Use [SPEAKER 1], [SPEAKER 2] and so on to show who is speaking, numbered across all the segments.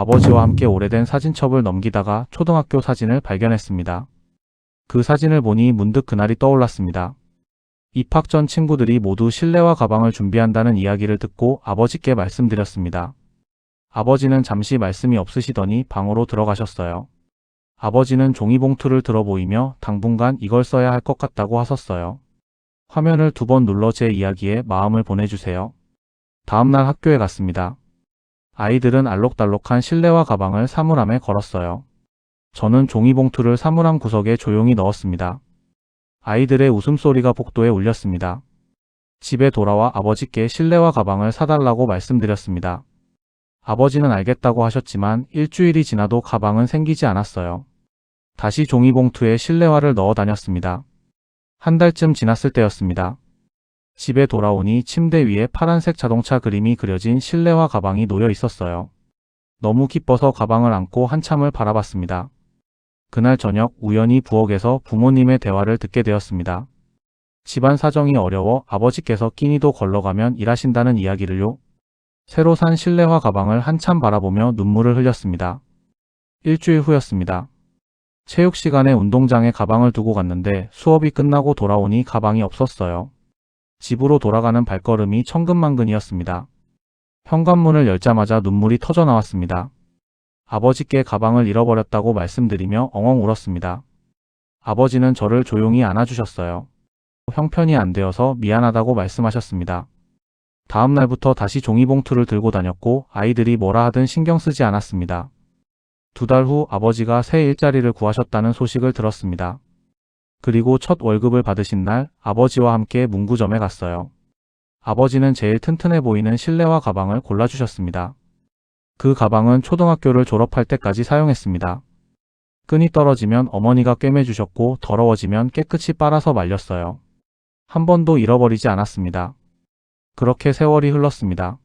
[SPEAKER 1] 아버지와 함께 오래된 사진첩을 넘기다가 초등학교 사진을 발견했습니다. 그 사진을 보니 문득 그날이 떠올랐습니다. 입학 전 친구들이 모두 실내화 가방을 준비한다는 이야기를 듣고 아버지께 말씀드렸습니다. 아버지는 잠시 말씀이 없으시더니 방으로 들어가셨어요. 아버지는 종이봉투를 들어 보이며 당분간 이걸 써야 할 것 같다고 하셨어요. 화면을 두 번 눌러 제 이야기에 마음을 보내주세요. 다음날 학교에 갔습니다. 아이들은 알록달록한 실내화 가방을 사물함에 걸었어요. 저는 종이봉투를 사물함 구석에 조용히 넣었습니다. 아이들의 웃음소리가 복도에 울렸습니다. 집에 돌아와 아버지께 실내화 가방을 사달라고 말씀드렸습니다. 아버지는 알겠다고 하셨지만 일주일이 지나도 가방은 생기지 않았어요. 다시 종이봉투에 실내화를 넣어 다녔습니다. 한 달쯤 지났을 때였습니다. 집에 돌아오니 침대 위에 파란색 자동차 그림이 그려진 실내화 가방이 놓여 있었어요. 너무 기뻐서 가방을 안고 한참을 바라봤습니다. 그날 저녁 우연히 부엌에서 부모님의 대화를 듣게 되었습니다. 집안 사정이 어려워 아버지께서 끼니도 걸러가면 일하신다는 이야기를요. 새로 산 실내화 가방을 한참 바라보며 눈물을 흘렸습니다. 일주일 후였습니다. 체육 시간에 운동장에 가방을 두고 갔는데 수업이 끝나고 돌아오니 가방이 없었어요. 집으로 돌아가는 발걸음이 천근만근이었습니다. 현관문을 열자마자 눈물이 터져 나왔습니다. 아버지께 가방을 잃어버렸다고 말씀드리며 엉엉 울었습니다. 아버지는 저를 조용히 안아주셨어요. 형편이 안 되어서 미안하다고 말씀하셨습니다. 다음 날부터 다시 종이봉투를 들고 다녔고 아이들이 뭐라 하든 신경 쓰지 않았습니다. 두 달 후 아버지가 새 일자리를 구하셨다는 소식을 들었습니다. 그리고 첫 월급을 받으신 날 아버지와 함께 문구점에 갔어요. 아버지는 제일 튼튼해 보이는 실내화 가방을 골라주셨습니다. 그 가방은 초등학교를 졸업할 때까지 사용했습니다. 끈이 떨어지면 어머니가 꿰매주셨고 더러워지면 깨끗이 빨아서 말렸어요. 한 번도 잃어버리지 않았습니다. 그렇게 세월이 흘렀습니다.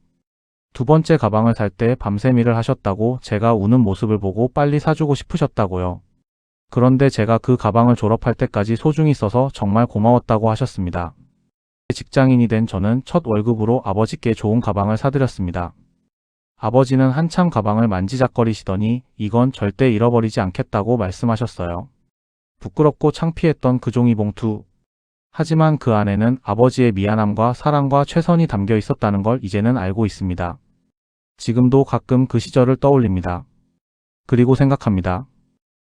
[SPEAKER 1] 두 번째 가방을 살 때 밤샘 일을 하셨다고 제가 우는 모습을 보고 빨리 사주고 싶으셨다고요. 그런데 제가 그 가방을 졸업할 때까지 소중히 써서 정말 고마웠다고 하셨습니다. 직장인이 된 저는 첫 월급으로 아버지께 좋은 가방을 사드렸습니다. 아버지는 한참 가방을 만지작거리시더니 이건 절대 잃어버리지 않겠다고 말씀하셨어요. 부끄럽고 창피했던 그 종이 봉투. 하지만 그 안에는 아버지의 미안함과 사랑과 최선이 담겨 있었다는 걸 이제는 알고 있습니다. 지금도 가끔 그 시절을 떠올립니다. 그리고 생각합니다.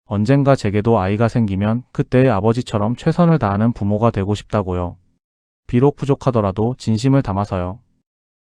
[SPEAKER 1] 언젠가 제게도 아이가 생기면 그때의 아버지처럼 최선을 다하는 부모가 되고 싶다고요. 비록 부족하더라도 진심을 담아서요.